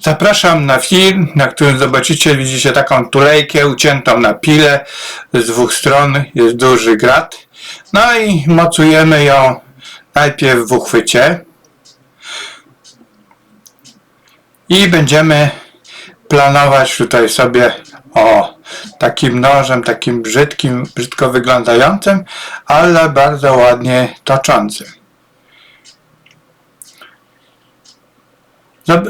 Zapraszam na film, na którym zobaczycie, widzicie taką tulejkę uciętą na pile. Z dwóch stron jest duży grat. No i mocujemy ją najpierw w uchwycie. I będziemy planować tutaj sobie o takim nożem, takim brzydkim, brzydko wyglądającym, ale bardzo ładnie toczącym.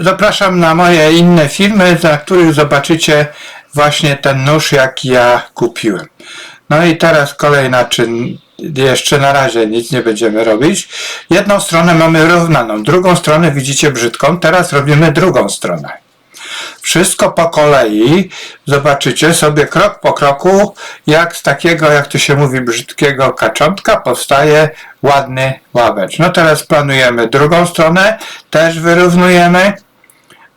Zapraszam na moje inne filmy, na których zobaczycie właśnie ten nóż, jaki ja kupiłem. No i teraz kolejna czyn. Jeszcze na razie nic nie będziemy robić. Jedną stronę mamy równaną, drugą stronę widzicie brzydką. Teraz robimy drugą stronę. Wszystko po kolei zobaczycie sobie krok po kroku, jak z takiego, jak to się mówi, brzydkiego kaczątka powstaje ładny ławecz. No teraz planujemy drugą stronę, też wyrównujemy.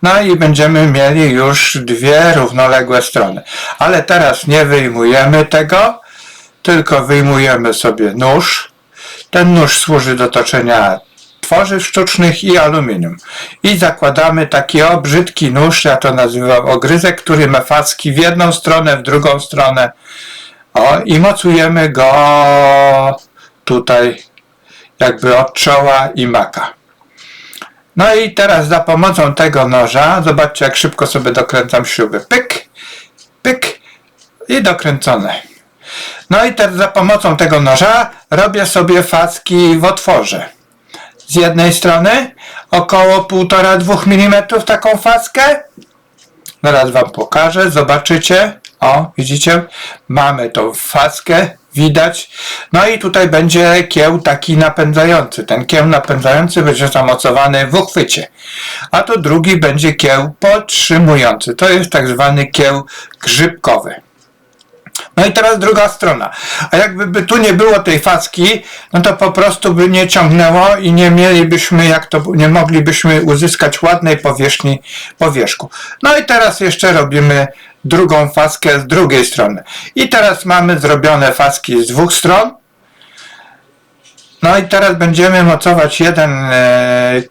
No i będziemy mieli już dwie równoległe strony. Ale teraz nie wyjmujemy tego, tylko wyjmujemy sobie nóż. Ten nóż służy do toczenia tworzyw sztucznych i aluminium. I zakładamy taki o brzydki nóż, ja to nazywam ogryzek, który ma facki w jedną stronę, w drugą stronę. O, i mocujemy go tutaj jakby od czoła i maka. No i teraz za pomocą tego noża, zobaczcie jak szybko sobie dokręcam śruby. Pyk, pyk i dokręcone. No i teraz za pomocą tego noża robię sobie facki w otworze. Z jednej strony około 1,5-2 mm taką fackę. Zaraz wam pokażę, zobaczycie. O, widzicie? Mamy tą fackę, widać. No i tutaj będzie kieł taki napędzający. Ten kieł napędzający będzie zamocowany w uchwycie. A to drugi będzie kieł podtrzymujący. To jest tak zwany kieł grzybkowy. No i teraz druga strona. A jakby by tu nie było tej facki, no to po prostu by nie ciągnęło i nie mielibyśmy, jak to, nie moglibyśmy uzyskać ładnej powierzchni po wierzchu. No i teraz jeszcze robimy drugą faskę z drugiej strony. I teraz mamy zrobione faski z dwóch stron. No i teraz będziemy mocować jeden e,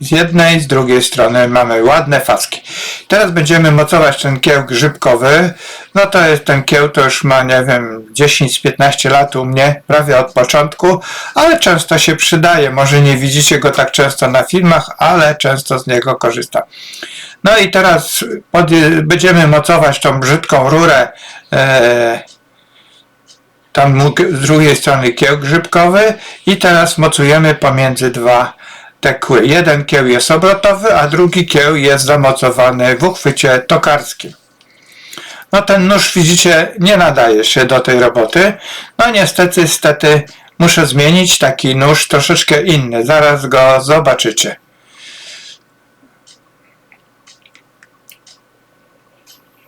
z jednej, z drugiej strony mamy ładne faski. Teraz będziemy mocować ten kieł grzybkowy. No to jest ten kieł, to już ma, nie wiem, 10-15 lat u mnie, prawie od początku, ale często się przydaje. Może nie widzicie go tak często na filmach, ale często z niego korzystam. No i teraz pod, będziemy mocować tą brzydką rurę e, tam z drugiej strony kieł grzybkowy i teraz mocujemy pomiędzy dwa te kły. Jeden kieł jest obrotowy, a drugi kieł jest zamocowany w uchwycie tokarskim. No ten nóż widzicie nie nadaje się do tej roboty. No niestety, niestety muszę zmienić taki nóż troszeczkę inny. Zaraz go zobaczycie.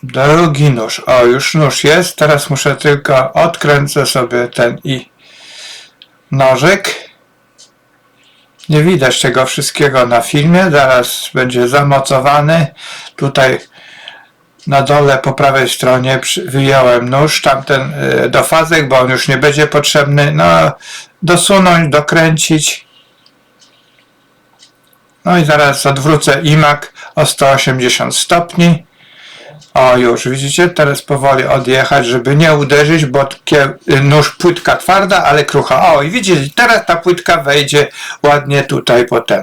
Drugi nóż. O, już nóż jest. Teraz muszę tylko odkręcę sobie ten i nożyk. Nie widać tego wszystkiego na filmie. Zaraz będzie zamocowany. Tutaj na dole po prawej stronie wyjąłem nóż, tamten y, do fazek, bo on już nie będzie potrzebny. No, dosunąć, dokręcić. No i zaraz odwrócę imak o 180 stopni. O, już widzicie, teraz powoli odjechać, żeby nie uderzyć, bo nóż płytka twarda, ale krucha. O, i widzicie, teraz ta płytka wejdzie ładnie tutaj potem.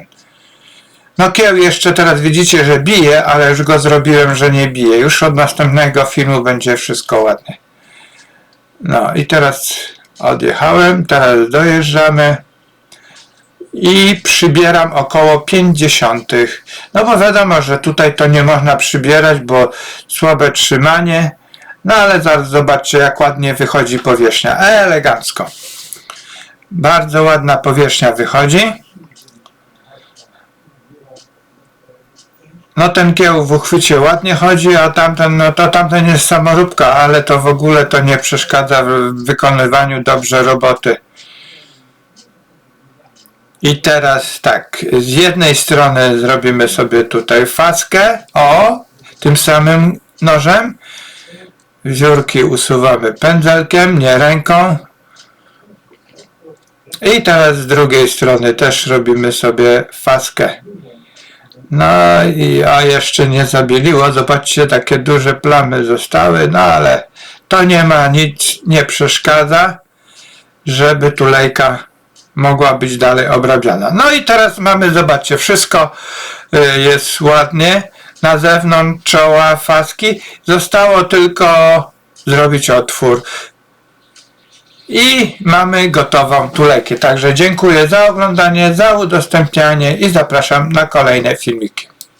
No kieł jeszcze teraz widzicie, że bije, ale już go zrobiłem, że nie bije. Już od następnego filmu będzie wszystko ładnie. No i teraz odjechałem, teraz dojeżdżamy i przybieram około 50. No bo wiadomo, że tutaj to nie można przybierać, bo słabe trzymanie. No ale zaraz zobaczcie, jak ładnie wychodzi powierzchnia. Elegancko. Bardzo ładna powierzchnia wychodzi. No ten kieł w uchwycie ładnie chodzi, a tamten, no to tamten jest samoróbka, ale to w ogóle to nie przeszkadza w wykonywaniu dobrze roboty. I teraz tak, z jednej strony zrobimy sobie tutaj faskę, o, tym samym nożem. Wiórki usuwamy pędzelkiem, nie ręką. I teraz z drugiej strony też robimy sobie faskę. No i a jeszcze nie zabieliło. Zobaczcie, takie duże plamy zostały, no ale to nie ma nic, nie przeszkadza, żeby tulejka mogła być dalej obrabiana. No i teraz mamy, zobaczcie, wszystko y, jest ładnie. Na zewnątrz czoła faski. Zostało tylko zrobić otwór. I mamy gotową tulejkę. Także dziękuję za oglądanie, za udostępnianie i zapraszam na kolejne filmiki.